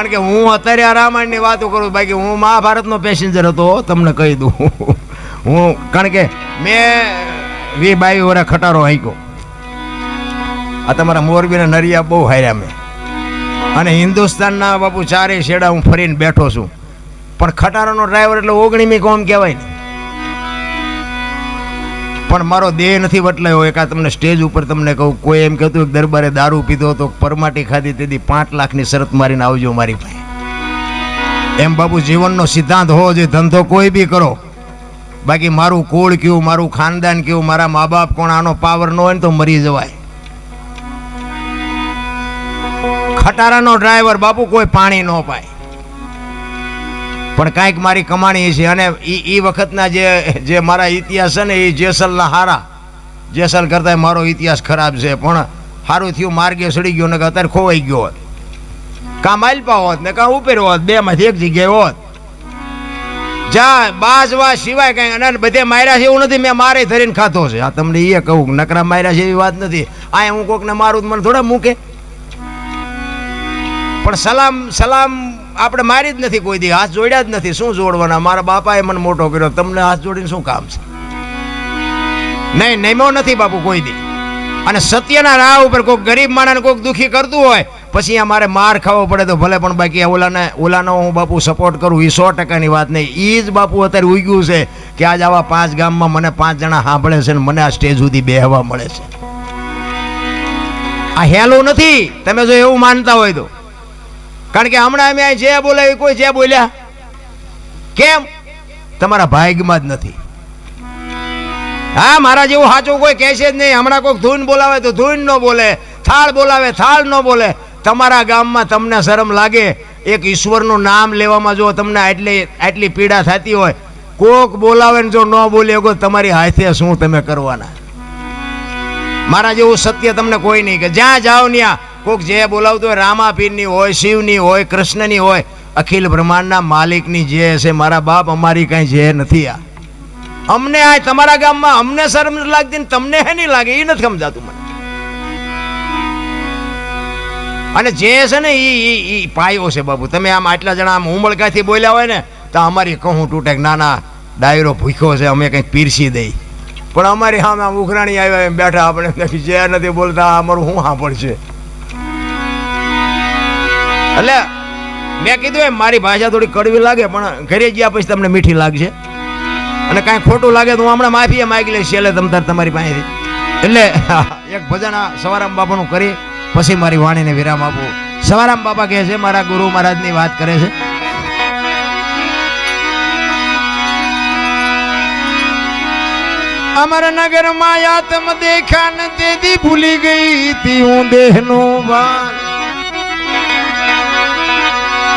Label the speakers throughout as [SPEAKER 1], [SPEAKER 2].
[SPEAKER 1] કારણ કે હું અત્યારે આ રામાયણની વાતો કરું, બાકી હું મહાભારતનો પેસેન્જર હતો, તમને કહી દઉં. હું, કારણ કે મેં વી બાવી વરા ખટારો હાંક્યો આ તમારા મોરબીના નરિયા બહુ હાર્યા મેં. અને હિન્દુસ્તાનના બાપુ ચારે શેડા હું ફરીને બેઠો છું. પણ ખટારાનો ડ્રાઈવર એટલે ઓગણીમી કોમ કહેવાય ને. પણ મારો દેહ નથી વટલાયો. એક તમને સ્ટેજ ઉપર તમને કહું, કોઈ એમ કહેતું કે દરબારે દારૂ પીધો તો પરમાટી ખાધી, તેથી પાંચ લાખની શરત મારીને આવજો મારી પાસે. એમ બાપુ, જીવનનો સિદ્ધાંત હોવો જોઈએ, ધંધો કોઈ બી કરો. બાકી મારું કુળ કયું, મારું ખાનદાન કયું, મારા મા બાપ કોણ, આનો પાવર ન હોય ને તો મરી જવાય. ખટારાનો ડ્રાઈવર બાપુ કોઈ પાણી ન પાય. પણ કાંઈક મારી કમાણી છે અને એ એ વખતના જે જે મારા ઇતિહાસ છે ને એ જેસલના હારા. જેસલ કરતાં મારો ઇતિહાસ ખરાબ છે, પણ સારું થયું, માર્ગે સડી ગયો ને કે અત્યારે ખોવાઈ ગયો હોત. કાં માલપા હોત ને કાં ઉપેર હોત બે માંથી એક જગ્યાએ હોત. જા બાજવા સિવાય કઈ અને બધે માર્યા છે એવું નથી, મેં મારે ધરીને ખાતો છે. આ તમને એ કહું, નકરા માર્યા છે એવી વાત નથી. આ હું કોકને મારું મને થોડા મૂકે. પણ સલામ સલામ આપણે મારી જ નથી કોઈ દી હાથ જોડ્યા જ નથી. શું જોડવાના? મારા બાપાએ મને મોટો કર્યો. તમને હાથ જોડીને શું કામ છે? નહીં, નમ્યો નથી બાપુ કોઈ દી. અને સત્યના રાહ ઉપર કોઈક ગરીબ માણસને કોઈક દુઃખી કરતું હોય, પછી આ મારે માર ખાવો પડે તો ભલે પણ બાકી ઓલાને ઓલાનો હું બાપુ સપોર્ટ કરું. એ સો ટકાની વાત નહીં. એ જ બાપુ અત્યારે ઉગ્યું છે કે આજ આવા પાંચ ગામમાં મને પાંચ જણા સાંભળે છે ને મને આ સ્ટેજ સુધી બેહવા મળે છે. આ હેલું નથી. તમે જો એવું માનતા હોય તો. કારણ કે હમણાં અમે જે બોલાવી કોઈ જે બોલ્યા, કેમ? તમારા ભાગમાં જ નથી. હા, મારા જેવું સાચું કોઈ કહેશે જ નહીં. હમણાં કોઈક ધૂન બોલાવે તો ધૂન ન બોલે, થાળ બોલાવે, થાળ ન બોલે. તમારા ગામમાં તમને શરમ લાગે, એક ઈશ્વરનું નામ લેવામાં જો તમને આટલી આટલી પીડા થતી હોય, કોક બોલાવે ને જો ન બોલે કોઈ તમારી હાથે શું તમે કરવાના? મારા જેવું સત્ય તમને કોઈ નહીં કે જ્યાં જાઓ ત્યાં કોક જે બોલાવતું હોય રામાપીરની હોય, શિવની હોય, કૃષ્ણની હોય, અખિલ બ્રહ્માંડના માલિકની જે છે મારા બાપ અમારી કાંઈ જે નથી આ. અમને આ તમારા ગામમાં અમને શરમ નથી લાગતી તમને હે નહીં લાગે એ નથી સમજાતું મને. અને જે છે ને એ એ પાયો છે બાબુ તમે આમ આટલા જણા આમ ઉમળકાથી બોલ્યા હોય ને, તો અમારી કહું તૂટે નાના ડાયરો ભૂખ્યો છે, અમે કંઈક પીરસી દઈ. પણ અમારી સામે આમ ઉઘરાણી આવ્યા એમ બેઠા, આપણે જે નથી બોલતા અમારું શું સાંભળશે? એટલે મેં કીધું એમ, મારી ભાષા થોડી કડવી લાગે, પણ ઘરે ગયા પછી તમને મીઠી લાગશે. અને કાંઈ ખોટું લાગે તો હું હમણાં માફી માગી લઈશ, છેલ્લે તમ તાર તમારી પાસેથી. એટલે એક ભજન સવારામ બાપાનું કરી, પછી મારી વાણીને વિરામ આપું. સવારામ બાપા કહે છે, મારા ગુરુ મહારાજની વાત કરે છે. અમર નગર માયા તમ દેખા ન તેથી ભૂલી ગઈ તી હું દેહનું ભાન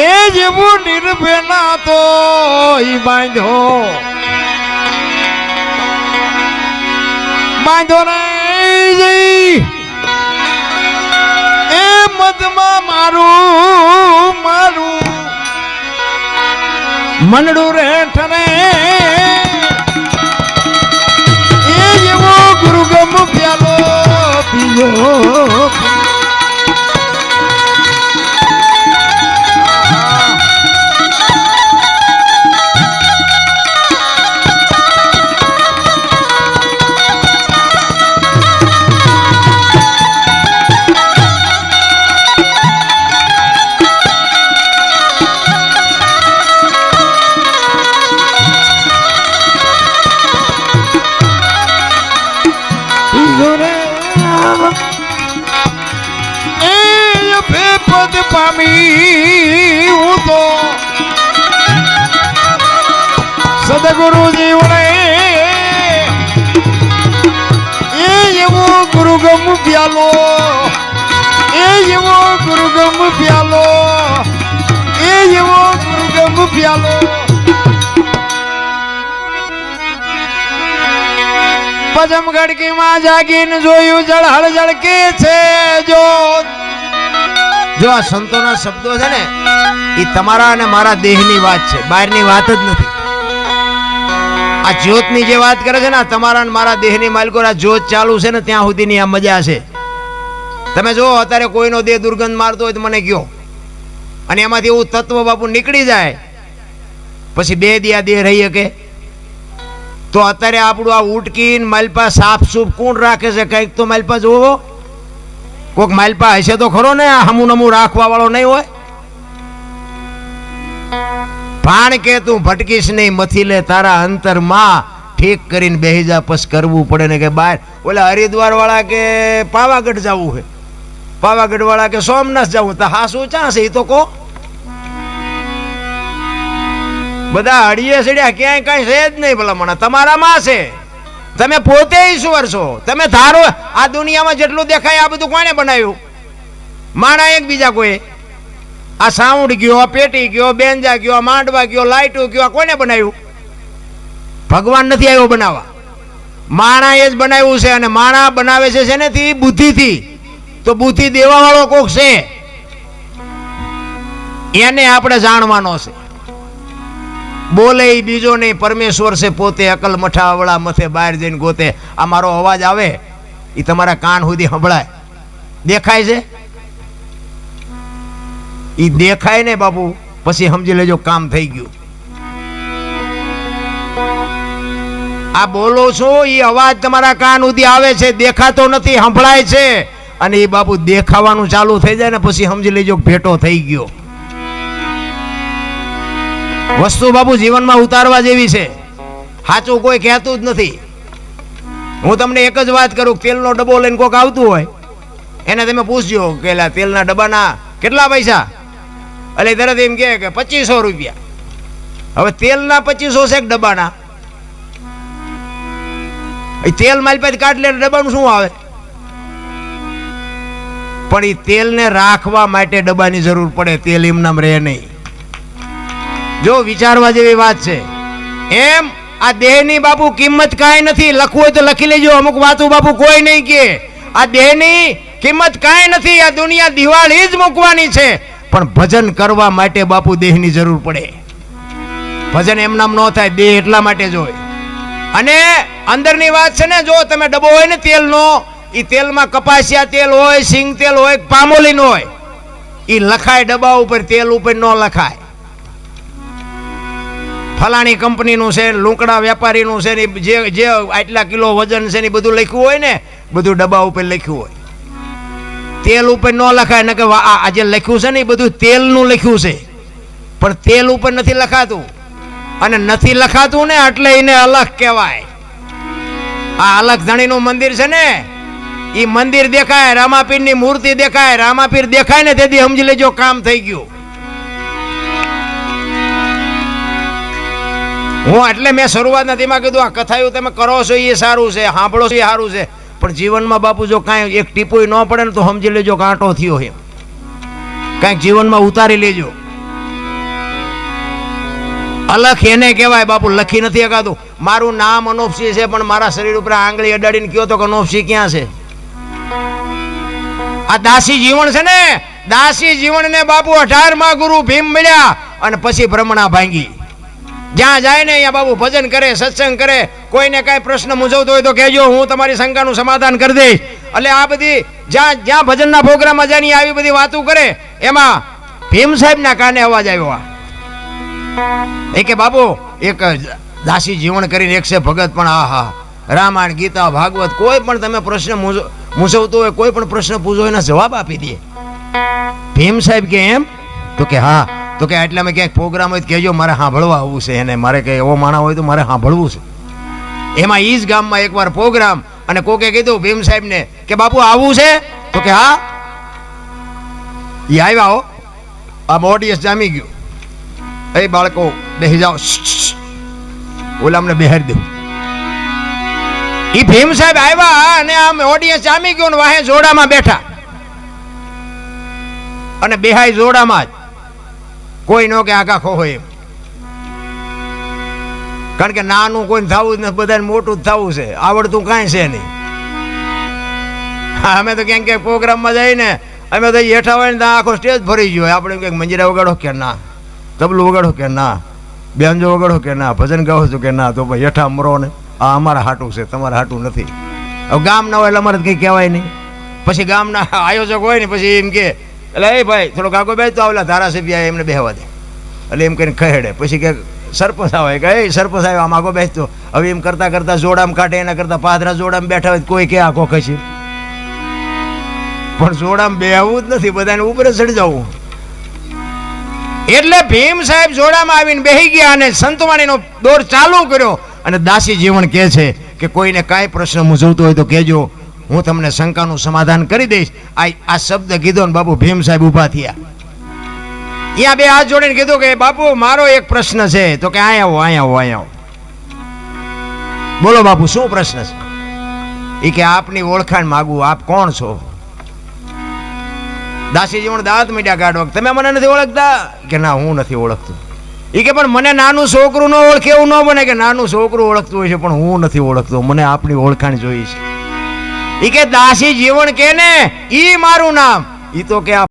[SPEAKER 1] એ જેવું નિર્ભેના તો બાંધો બાંધો ને જઈ એ મધમાં મારું મારું. મનડું રેઠ ને એ જેવો ગુરુગમ પ્યાલો પીજો સદગુરુ જીવને એ એવો ગુરુગમ પ્યાલો એવો ગુરુગમ પ્યાલો એવો ગુરુગમ પ્યાલો પજમ ગડકીમાં જાગીને જોયું જળહળ જળકે છે જો જો આ સંતોના શબ્દો છે ને એ તમારા અને મારા દેહની વાત છે બહારની વાત જ નથી આ જ્યોતની જે વાત કરે છે ને તમારા મારા દેહની માલિકો જ્યોત ચાલુ છે ને, ત્યાં સુધીની આ મજા છે. તમે જો અત્યારે કોઈનો દેહ દુર્ગંધ મારતો હોય તો મને કયો અને એમાંથી એવું તત્વ બાપુ નીકળી જાય. પછી બે દિયા દેહ રહી શકે. તો અત્યારે આપણું આ ઉટકીન માલપા સાફ સૂફ કોણ રાખે છે? કંઈક તો માલપા જોવો કોઈક માલપા હશે તો ખરો ને, આ હમું નમું રાખવા વાળો નહીં હોય? ભાણ કે તું ભટકીશ નહીં, મથી લે તારા અંતરમાં. ઠીક કરીને બેહી પસ કરવું પડે ને કે બહાર ઓલા હરિદ્વાર વાળા કે પાવાગઢ જવું છે પાવાગઢ વાળા કે સોમનાથ જવું તો હા શું ચા એ તો કહો બધા હળીએ સડ્યા ક્યાંય કઈ છે જ નહીં ભલા મને તમારામાં છે. તમે પોતે ઈશ્વર છો. તમે ધારો, આ દુનિયામાં જેટલું દેખાય, આ બધું કોણે બનાવ્યું? માણા એક બીજા કોઈ. આ સાઉન્ડ ગયો પેટી ગયો બેંજા ગયો માંડવા ગયો લાઇટો ગયો, આ કોને બનાવ્યું? ભગવાન નથી આવ્યો બનાવવા. માણા એ જ બનાવ્યું છે અને માણા બનાવે છે શેનેથી? બુદ્ધિથી. તો બુદ્ધિ દેવાવાળો કોક છે? એને આપણે જાણવાનો છે. બોલે બીજો નહીં, પરમેશ્વર છે પોતે અકલ મઠાવડા મથે બહાર જઈને ગોતે. આ મારો અવાજ આવે એ તમારા કાન સુધી સંભળાય. દેખાય છે? ઈ દેખાય ને બાપુ, પછી સમજી લેજો કામ થઈ ગયું. આ બોલો છો એ અવાજ તમારા કાન સુધી આવે છે, દેખાતો નથી, સંભળાય છે. અને એ બાપુ દેખાવાનું ચાલુ થઈ જાય ને પછી સમજી લેજો ભેટો થઈ ગયો. વસ્તુ બાપુ જીવનમાં ઉતારવા જેવી છે. સાચું કોઈ કહેતું જ નથી. હું તમને એક જ વાત કરું, તેલનો ડબ્બો લઈને કોઈક આવતું હોય, એને તમે પૂછજો, કે તેલના ડબ્બાના કેટલા પૈસા? એટલે તરત એમ કહે કે પચીસો રૂપિયા. હવે તેલના પચીસો છે ડબ્બાના? એ તેલ મારી પાસે કાઢ લે ડબ્બાનું શું આવે? પણ એ તેલને રાખવા માટે ડબ્બાની જરૂર પડે, તેલ એમનામ રહે નહીં. જો વિચારવા જેવી વાત છે, એમ આ દેહની બાપુ કિંમત કાંઈ નથી, લખવું હોય તો લખી લેજો, અમુક વાતો બાપુ કોઈ નહીં કે આ દેહની કિંમત કાંઈ નથી, આ દુનિયા દિવાળી જ મૂકવાની છે. પણ ભજન કરવા માટે બાપુ દેહની જરૂર પડે. ભજન એમનામ ન થાય, દેહ એટલા માટે જ હોય. અને અંદરની વાત છે ને, જો તમે ડબ્બો હોય ને તેલનો એ તેલમાં કપાસિયા તેલ હોય, સિંગ તેલ હોય પામોલીન હોય એ લખાય ડબ્બા ઉપર, તેલ ઉપર ન લખાય. ફલાણી કંપનીનું છે, લૂંકડા વેપારીનું છે ને, જે જે આટલા કિલો વજન છે ને બધું લખ્યું હોય ને, બધું ડબ્બા ઉપર લખ્યું હોય. તેલ ઉપર ન લખાય ને કે આ જે લખ્યું છે ને એ બધું તેલનું લખ્યું છે. પણ તેલ ઉપર નથી લખાતું. અને નથી લખાતું ને એટલે એને અલગ કહેવાય. આ અલગ ધણીનું મંદિર છે ને એ મંદિર દેખાય, રામાપીરની મૂર્તિ દેખાય, રામાપીર દેખાય ને તેથી સમજી લેજો કામ થઈ ગયું. હું એટલે મેં શરૂઆતના તેમાં કીધું, આ કથાયું તમે કરો છો એ સારું છે, સાંભળો છો એ સારું છે. પણ જીવનમાં બાપુ જો કાંઈ એક ટીપોય ન પડે ને તો સમજી લેજો કાંટો થયો એમ કાંઈક જીવનમાં ઉતારી લેજો. અલખ એને કહેવાય, બાપુ, લખી નથી અગાતું મારું નામ અનોપસી છે, પણ મારા શરીર ઉપર આંગળી અડાડીને કયો તો કે અનોપસી ક્યાં છે? આ દાસી જીવન છે ને? દાસી જીવનને બાપુ અઢારમાં ગુરુ ભીમ મળ્યા અને પછી ભ્રમણા ભાંગી. જ્યાં જાય ને અહીંયા બાબુ ભજન કરે, સત્સંગ કરે, કોઈને કાંઈ પ્રશ્ન મૂંઝવતો હોય તો કહેજો, હું તમારી શંકાનું સમાધાન કરી દઈશ. એટલે આ બધી જ્યાં જ્યાં ભજનના પ્રોગ્રામમાં જાય આવી બધી વાતો કરે, એમાં ભીમ સાહેબના કાને અવાજ આવ્યો એ કે બાબુ, એક દાસી જીવન કરીને એક છે ભગત, પણ આ હા રામાયણ, ગીતા, ભાગવત, કોઈ પણ તમે પ્રશ્ન મૂંઝ- મૂંઝવતો હોય, કોઈ પણ પ્રશ્ન પૂછો, એના જવાબ આપી દે. ભીમ સાહેબ કે એમ? તો કે હા. તો કે આટલામાં ક્યાંક પ્રોગ્રામ હોય કહેજો, મારે સાંભળવા આવવું છે એને. મારે કે એવો માણા હોય તો મારે સાંભળવું છે. એમાં ઈ જ ગામમાં એકવાર પ્રોગ્રામ અને કોકે કીધું, ભીમ સાહેબને, કે બાપુ આવવું છે? તો કે હા. એ આવ્યા હો. આ ઓડિયન્સ જામી ગયું. એ બાળકો બેસી જાઓ. ઓલા અમને બેહારી દે. એ ભીમ સાહેબ આવ્યા અને આમ ઓડિયન્સ જામી ગયું ને વાહે જોડામાં બેઠા. અને બેહાય જોડામાં જ. કોઈ નો કે આખા ખો હોય કારણ કે નાનું કોઈ થવું જ નથી, બધાને મોટું જ થવું છે. આવડતું કાંઈ છે નહીં. અમે તો ક્યાંક ક્યાંક પ્રોગ્રામમાં જઈને અમે તો હેઠા હોય ને આખો સ્ટેજ ભરી ગયો. આપણે એમ કંઈક મંજીરા વગાડો કે ના? તબલું વગાડો કે ના? બેનજો વગાડો કે ના? ભજન ગાવો છો કે ના? તો ભાઈ હેઠા મરો ને. આ અમારા હાટું છે, તમારા હાટું નથી. હવે ગામ ના હોય એટલે અમારે કંઈ કહેવાય નહીં. પછી ગામના આયોજક હોય ને, પછી એમ કે એટલે એ ભાઈ થોડોક કાકો બે તો આવેલા ધારાસભ્ય એમને બેહવા દે. એટલે એમ કરીને ખહેડે પછી કે સરપંચ આવે, કે એ સરપંચ આવ્યો, આમ આગો બેસતો હવે એમ કરતા કરતા જોડામ કાઢે, એના કરતા પાદરા જોડામ બેઠા હોય કોઈ કે આખો ખસી પણ જોડામ બેહવું જ નથી, બધાને ઉપર ચડી જવું એટલે ભીમ સાહેબ જોડામાં આવીને બેહી ગયા અને સંતવાણીનો દોર ચાલુ કર્યો અને દાસી જીવન કહે છે કે કોઈને કાંઈ પ્રશ્ન મૂંઝવતો હોય તો કહેજો. હું તમને શંકાનું સમાધાન કરી દઈશ. આ આ શબ્દ કીધો ને બાપુ ભીમ સાહેબ ઊભા થયા. અહીંયા બે હાથ જોડીને કીધું કે, બાપુ, મારો એક પ્રશ્ન છે. તો કે અહીંયા આવો અહીંયા આવો અહીંયા આવો બોલો બાપુ, શું પ્રશ્ન છે? એ કે, આપની ઓળખાણ માગું, આપ કોણ છો? દાસી પણ દાંત મીડિયા વખત. તમે મને નથી ઓળખતા? કે, ના, હું નથી ઓળખતો. એ કે, પણ મને નાનું છોકરું ન ઓળખે એવું ન બને કે નાનું છોકરું ઓળખતું હોય છે, પણ હું નથી ઓળખતો. મને આપની ઓળખાણ જોઈ છે. એ કે દાસી જીવન કે ને? ઈ મારું નામ. ઈ તો કે